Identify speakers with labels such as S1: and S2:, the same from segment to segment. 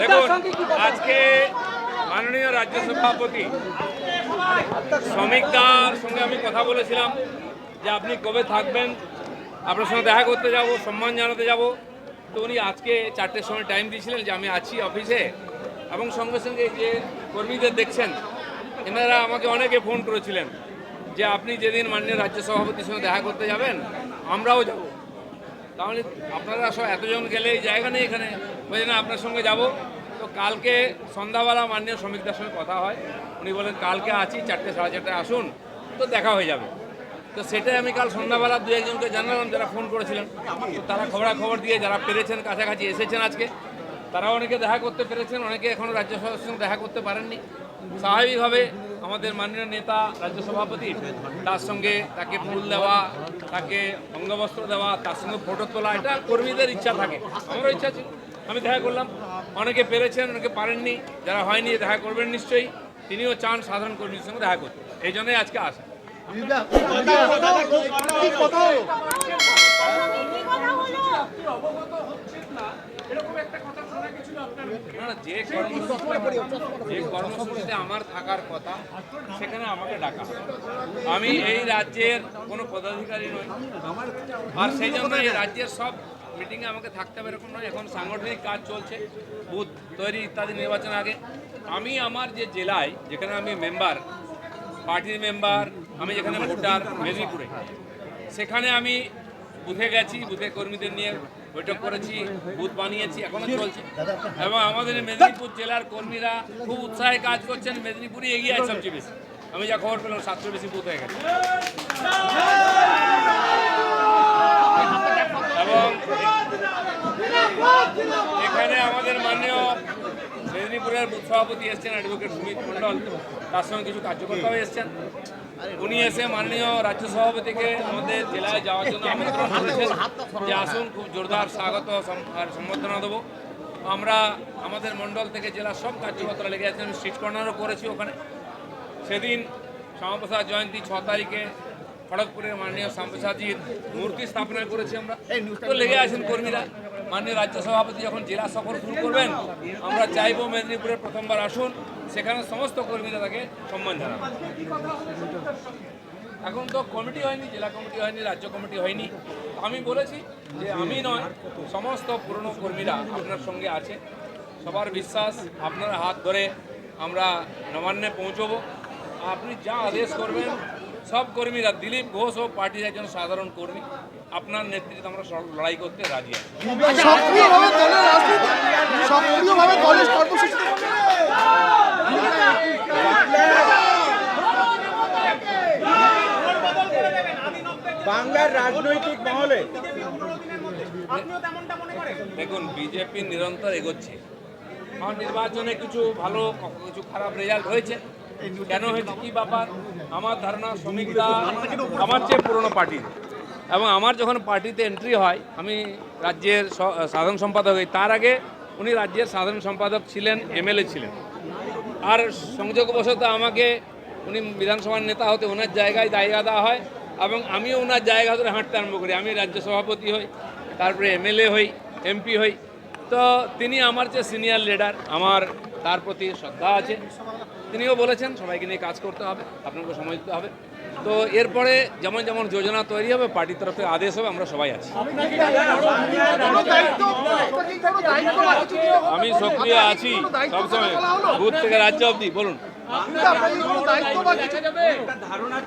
S1: দেখুন আজকে মাননীয় রাজ্য সভাপতি শ্রমিকদার সঙ্গে আমি কথা বলেছিলাম যে আপনি কবে থাকবেন আপনার সঙ্গে দেখা করতে যাব সম্মান জানাতে যাব। তো উনি আজকে চারটের সময় টাইম দিয়েছিলেন যে আমি আছি অফিসে এবং সঙ্গে সঙ্গে যে কর্মীদের দেখছেন এনারা আমাকে অনেকে ফোন করেছিলেন যে আপনি যেদিন মাননীয় রাজ্য সভাপতির সঙ্গে দেখা করতে যাবেন আমরাও যাব। তাহলে আপনারা সব এতজন গেলে এই জায়গা নেই এখানে ওই জন্য আপনার সঙ্গে যাব। তো কালকে সন্ধ্যাবেলা মাননীয় শ্রমিকদের সঙ্গে কথা হয়। উনি বলেন, কালকে আছি, চারটে, সাড়ে চারটে আসুন, তো দেখা হয়ে যাবে। তো সেটাই আমি কাল সন্ধ্যাবেলা দু একজনকে জানালাম, যারা ফোন করেছিলেন। তো তারা খবরাখবর দিয়ে যারা পেরেছেন, কাছাকাছি এসেছেন আজকে তারা অনেকে দেখা করতে পেরেছেন, অনেকে এখনও রাজ্য সভার সঙ্গে দেখা করতে পারেননি। স্বাভাবিকভাবে আমাদের মাননীয় নেতা, রাজ্য সভাপতি, তার সঙ্গে তাকে ফুল দেওয়া, তাকে অঙ্গবস্ত্র দেওয়া, তার সঙ্গে ফটো তোলা, এটা কর্মীদের ইচ্ছা থাকে। আমারও ইচ্ছা ছিল। আমি দেখা করলাম। অনেকে পেরেছেন অনেকে পারেননি যারা হয়নি দেখা করবেন নিশ্চয়ই। তিনিও চান সাধারণ কর্মীর সঙ্গে দেখা করতে। এই জন্যই আজকে আসা। না, না, যে আমার থাকার কথা সেখানে আমাকে আমি এই রাজ্যের কোনো পদাধিকারী নই। আর সেই জন্য এই রাজ্যের সব মিটিংয়ে আমাকে থাকতে হবে এরকম নয়। এখন সাংগঠনিক কাজ চলছে, বুথ তৈরি ইত্যাদি নির্বাচন আগে। আমি আমার যে জেলায়, যেখানে আমি মেম্বার পার্টির মেম্বার আমি যেখানে ভোটার, মেদিনীপুরে, সেখানে আমি বুথে গেছি, বুথে কর্মীদের নিয়ে বৈঠক করেছি, বুথ বানিয়েছি, এখনও চলছে। এবং আমাদের মেদিনীপুর জেলার কর্মীরা খুব উৎসাহে কাজ করছেন, মেদিনীপুরই এগিয়ে আছে সবচেয়ে বেশি। আমি যা খবর পেলাম সাতশো বেশি বুথ হয়ে গেছে এবং এখানে আমাদের মাননীয় মেদিনীপুরের বুথ সভাপতি এসছেন অ্যাডভোকেট সুমিত মণ্ডল, তার সঙ্গে কিছু কার্যকর্তাও এসছেন। উনি এসে মাননীয় রাজ্য সভাপতিকে আমাদের জেলায় যাওয়ার জন্য আমন্ত্রণ করেছেন যে আসুন, খুব জোরদার স্বাগত আর সম্বর্ধনা দেবো। আমরা আমাদের মণ্ডল থেকে জেলার সব কার্যকর্তারা লেগে আছেন স্ট্রিট কর্নারও করেছি ওখানে। সেদিন শ্যামাপ্রসাদ জয়ন্তী ছ তারিখে খড়গপুরের মাননীয় শ্যামপ্রসাদজির মূর্তি স্থাপনা করেছি আমরা। লেগে আছেন কর্মীরা। মাননীয় রাজ্য সভাপতি যখন জেলা সফর শুরু করবেন, আমরা চাইব মেদিনীপুরে প্রথমবার আসুন, সেখানে সমস্ত কর্মীরা তাকে সম্মান জানাবেন এখন তো কমিটি হয়নি, জেলা কমিটি হয়নি, রাজ্য কমিটি হয়নি। আমি বলেছি যে আমি নয়, সমস্ত পুরনো কর্মীরা আপনার সঙ্গে আছে। সবার বিশ্বাস, আপনার হাত ধরে আমরা নবান্নে পৌঁছবো। আপনি যা আদেশ করবেন সব কর্মীরা দিলীপ ঘোষ ও পার্টির একজন সাধারণ কর্মী আপনার নেতৃত্বে আমরা লড়াই করতে রাজি আছি।
S2: কর্মসূচি
S3: বাংলার রাজনৈতিক মহলে।
S1: দেখুন বিজেপি নিরন্তর এগোচ্ছে। আমার নির্বাচনে কিছু ভালো কিছু খারাপ রেজাল্ট হয়েছে। কেন হয়েছে? কি ব্যাপার? আমার ধারণা শ্রমিকরা আমার চেয়ে পুরনো পার্টির এবং আমার যখন পার্টিতে এন্ট্রি হয়, আমি রাজ্যের সাধারণ সম্পাদক হই। তার আগে উনি রাজ্যের সাধারণ সম্পাদক ছিলেন, এমএলএ ছিলেন। আর সংযোগবশত আমাকে উনি বিধানসভার নেতা হতে ওনার জায়গায় জায়গা দেওয়া হয় এবং আমিও ওনার জায়গা ধরে হাঁটতে আরম্ভ করি। আমি রাজ্য সভাপতি হই, তারপরে এমএলএ হই, এমপি হই। তো তিনি আমার চেয়ে সিনিয়র লিডার আমার তার প্রতি শ্রদ্ধা আছে। তিনিও বলেছেন, সবাইকে নিয়ে কাজ করতে হবে আপনাকে সময় দিতে হবে। তো এরপরে যেমন যেমন যোজনা তৈরি হবে পার্টির তরফ আদেশ হবে, আমরা সবাই আছি। আমি সক্রিয় আছি সবসময়, বুথ থেকে রাজ্য অবধি, বলুন।
S3: ধারণা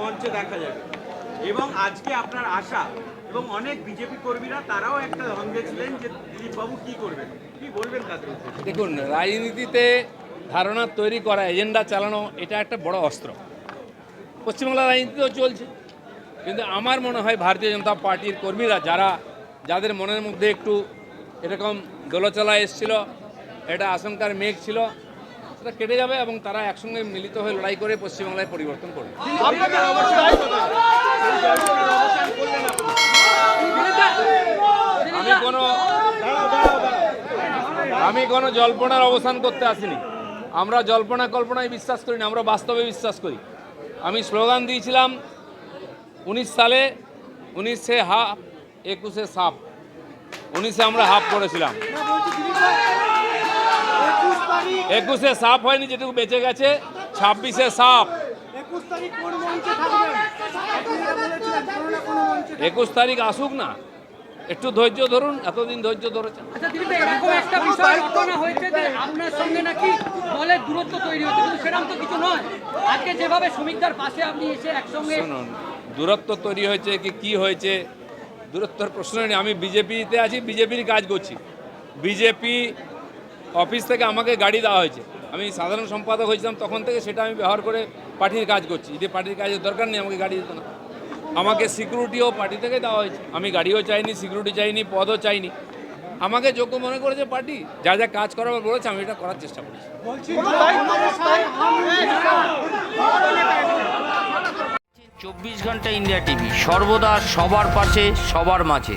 S3: মঞ্চে দেখা এবং আজকে আপনার আশা এবং অনেক বিজেপি কর্মীরা তারাও একটা দ্বন্দ্বে ছিলেন যে দিলীপ বাবু কি করবেন? কি বলবেন তাদের
S1: দেখুন রাজনীতিতে ধারণা তৈরি করা এজেন্ডা চালানো এটা একটা বড় অস্ত্র। পশ্চিমবাংলার রাজনীতিতেও চলছে। কিন্তু আমার মনে হয় ভারতীয় জনতা পার্টির কর্মীরা যারা যাদের মনের মধ্যে একটু এরকম দোলচলা এসছিল এটা আশঙ্কার মেঘ ছিল সেটা কেটে যাবে এবং তারা একসঙ্গে মিলিত হয়ে লড়াই করে পশ্চিমবাংলায় পরিবর্তন করবে। আমি কোনো আমি কোনো জল্পনার অবসান করতে আসিনি। আমরা জল্পনা কল্পনায় বিশ্বাস করি না, আমরা বাস্তবে বিশ্বাস করি। আমি স্লোগান দিয়েছিলাম, উনিশ সালে উনিশে হাফ একুশে সাপ। উনিশে আমরা হাফ করেছিলাম।
S2: একুশ
S1: সাফ হয়নি, যেটুকু বেঁচে গেছে, ছাব্বিশে সাফ
S2: একুশ তারিখ
S1: আসুক না। একটু ধৈর্য ধরুন এতদিন ধৈর্য ধরেছেন।
S4: আচ্ছা দিলীপ ভাই, এরকম একটা বিষয় ঘটনা হয়েছে যে আপনার সঙ্গে নাকি দলের দূরত্ব তৈরি হচ্ছে? কিন্তু সেরকম তো কিছু নয়। আজকে যেভাবে শ্রমিকদের পাশে আপনি এসে একসঙ্গে
S1: শুনুন দূরত্ব তৈরি হয়েছে কি কি হয়েছে? দূরত্বর প্রশ্ন নেই। আমি বিজেপিতে আছি বিজেপির কাজ করছি। বিজেপি অফিস থেকে আমাকে গাড়ি দেওয়া হয়েছে। আমি সাধারণ সম্পাদক হয়েছিলাম তখন থেকে সেটা আমি ব্যবহার করে পার্টির কাজ করছি। যে পার্টির কাজের দরকার নেই, আমাকে গাড়ি দিত না। আমাকে সিকিউরিটিও পার্টি থেকে দেওয়া হয়েছে। আমি গাড়িও চাইনি, সিকিউরিটি চাইনি, পদও চাইনি। আমাকে যোগ্য মনে করেছে পার্টি, যা যা কাজ করার বলেছে, আমি এটা করার চেষ্টা করেছি।
S5: চব্বিশ ঘণ্টা ইন্ডিয়া টিভি, সর্বদা সবার পাশে, সবার মাঝে।